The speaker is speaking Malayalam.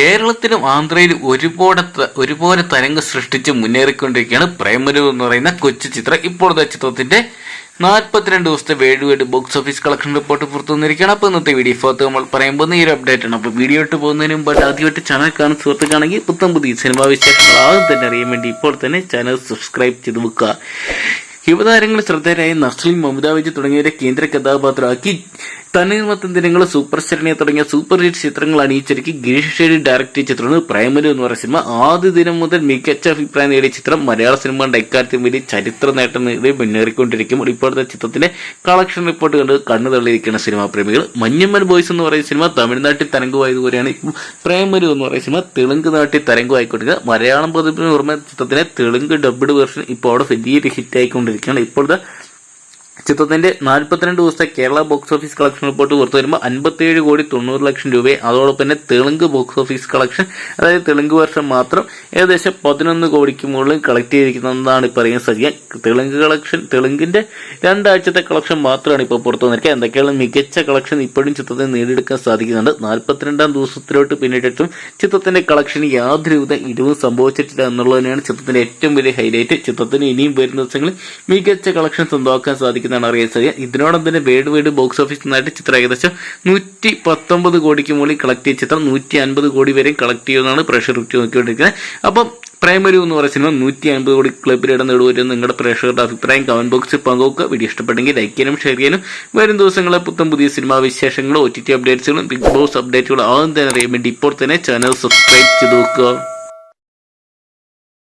കേരളത്തിലും ആന്ധ്രയിലും ഒരുപോലെ ഒരുപോലെ തരംഗം സൃഷ്ടിച്ച് മുന്നേറിക്കൊണ്ടിരിക്കുകയാണ് പ്രേമലു എന്ന് പറയുന്ന കൊച്ചു ചിത്രം. ഇപ്പോഴത്തെ ചിത്രത്തിന്റെ നാൽപ്പത്തിരണ്ട് ദിവസത്തെ word word box office collection report പുറത്തു വന്നിരിക്കുകയാണ്. ഇന്നത്തെ വീഡിയോ ഫോർത്ത് നമ്മൾ പറയുമ്പോൾ ഈ ഒരു അപ്ഡേറ്റ് ആണ്. അപ്പോൾ വീഡിയോ ഇട്ട് പോകുന്നതിന് മുമ്പ് ആദ്യമായിട്ട് ചാനൽ കാണുന്ന സുഹൃത്തുക്കാണെങ്കിൽ പുത്തം പുതിയ സിനിമാ വിശേഷങ്ങൾ ആദ്യം തന്നെ അറിയാൻ വേണ്ടി ഇപ്പോൾ തന്നെ ചാനൽ സബ്സ്ക്രൈബ് ചെയ്ത് വെക്കുക. യുവതാരങ്ങൾ ശ്രദ്ധേയരായ നസ്ലിൻ മമത വിജയ് തുടങ്ങിയവരെ കേന്ദ്ര കഥാപാത്രമാക്കി തണ്ണീർമത്തൻ ദിനങ്ങൾ സൂപ്പർ സ്റ്റാറിനെ തുടങ്ങിയ സൂപ്പർ ഹിറ്റ് ചിത്രങ്ങൾ അണിയിച്ചൊരുക്കി ഗിരീഷ് ഷെഡി ഡയറക്ട് ചെയ്ത ചിത്രമാണ് പ്രൈമരി എന്ന് പറയുന്ന സിനിമ. ആദ്യ ദിനം മുതൽ മികച്ച അഭിപ്രായം നേടിയ ചിത്രം മലയാള സിനിമയുടെ എക്കാലത്തും വലിയ ചരിത്ര നേട്ടം നേടി മുന്നേറിക്കൊണ്ടിരിക്കും. ഇപ്പോഴത്തെ ചിത്രത്തിന്റെ കളക്ഷൻ റിപ്പോർട്ട് കണ്ട് കണ്ണു തള്ളിയിരിക്കുന്ന സിനിമാ പ്രേമികൾ. മഞ്ഞമ്മൻ ബോയ്സ് എന്ന് പറയുന്ന സിനിമ തമിഴ്നാട്ടിൽ തരംഗമായതുപോലെയാണ് പ്രൈമരി എന്ന് പറയുന്ന സിനിമ തെലുങ്ക് നാട്ടിൽ തരംഗമായിക്കൊണ്ടിരിക്കുക. മലയാളം പതിപ്പിന് ഓർമ്മ ചിത്രത്തിന്റെ തെലുങ്ക് ഡബ്ഡ് വേർഷൻ ഇപ്പോൾ അവിടെ വലിയൊരു ഹിറ്റ് ആയിക്കൊണ്ടിരിക്കുകയാണ് ഇപ്പോഴത്തെ ചിത്രത്തിന്റെ നാൽപ്പത്തിരണ്ട് ദിവസത്തെ Kerala box office collection report പുറത്തു വരുമ്പോൾ അൻപത്തിയേഴ് കോടി തൊണ്ണൂറ് ലക്ഷം രൂപയെ അതോടൊപ്പം തന്നെ തെലുങ്ക് ബോക്സ് ഓഫീസ് കളക്ഷൻ അതായത് തെലുങ്ക് വർഷം മാത്രം ഏകദേശം പതിനൊന്ന് കോടിക്ക് മുകളിൽ കളക്ട് ചെയ്തിരിക്കുന്നതാണ് ഇപ്പോൾ അറിയാൻ സാധിക്കുക. തെലുങ്ക് കളക്ഷൻ തെലുങ്കിന്റെ രണ്ടാഴ്ചത്തെ കളക്ഷൻ മാത്രമാണ് ഇപ്പോൾ പുറത്തു വന്നിരിക്കുക. എന്തൊക്കെയാണ് മികച്ച കളക്ഷൻ ഇപ്പോഴും ചിത്രത്തിന് നേടിയെടുക്കാൻ സാധിക്കുന്നുണ്ട്? നാൽപ്പത്തിരണ്ടാം ദിവസത്തിലോട്ട് പിന്നിട്ടിട്ടും ചിത്രത്തിന്റെ കളക്ഷൻ യാതൊരുവിധ ഇടിവും സംഭവിച്ചിട്ടില്ല എന്നുള്ളതിനാണ് ചിത്രത്തിന്റെ ഏറ്റവും വലിയ ഹൈലൈറ്റ് ചിത്രത്തിന് ഇനിയും വരുന്ന ദിവസങ്ങളിൽ മികച്ച കളക്ഷൻ സ്വന്തമാക്കാൻ സാധിക്കുന്നതാണ് അറിയാൻ അറിയിച്ചത് ഇതിനോടൊപ്പം തന്നെ വേഡ് വേഡ് ബോക്സ് ഓഫീസിൽ നിന്നായിട്ട് ചിത്രം ഏകദേശം നൂറ്റി പത്തൊമ്പത് കോടിക്ക് മുകളിൽ കളക്ട് ചെയ്ത ചിത്രം നൂറ്റി അൻപത് കോടി വരെയും കളക്ട് ചെയ്യുന്നതാണ് പ്രഷർ റിക്റ്റ് നോക്കിക്കൊണ്ടിരിക്കുന്നത്. അപ്പം പ്രൈമറി എന്ന് പറയുന്ന സിനിമ നൂറ്റി അൻപത് കോടി ക്ലബിൽ ഇടം നേടുവരും നിങ്ങളുടെ പ്രേക്ഷകരുടെ അഭിപ്രായം കമന്റ് ബോക്സിൽ പങ്കുവെക്കുക. വീഡിയോ ഇഷ്ടപ്പെട്ടെങ്കിൽ ലൈക്ക് ചെയ്യാനും ഷെയർ ചെയ്യാനും വരും ദിവസങ്ങളെ പുത്തം പുതിയ സിനിമാ വിശേഷങ്ങളും ഒ ടി ടി അപ്ഡേറ്റ്സുകളും ബിഗ് ബോസ് അപ്ഡേറ്റുകളും ആദ്യം തന്നെ അറിയാൻ വേണ്ടി ഇപ്പോൾ തന്നെ ചാനൽ സബ്സ്ക്രൈബ് ചെയ്ത് നോക്കുക.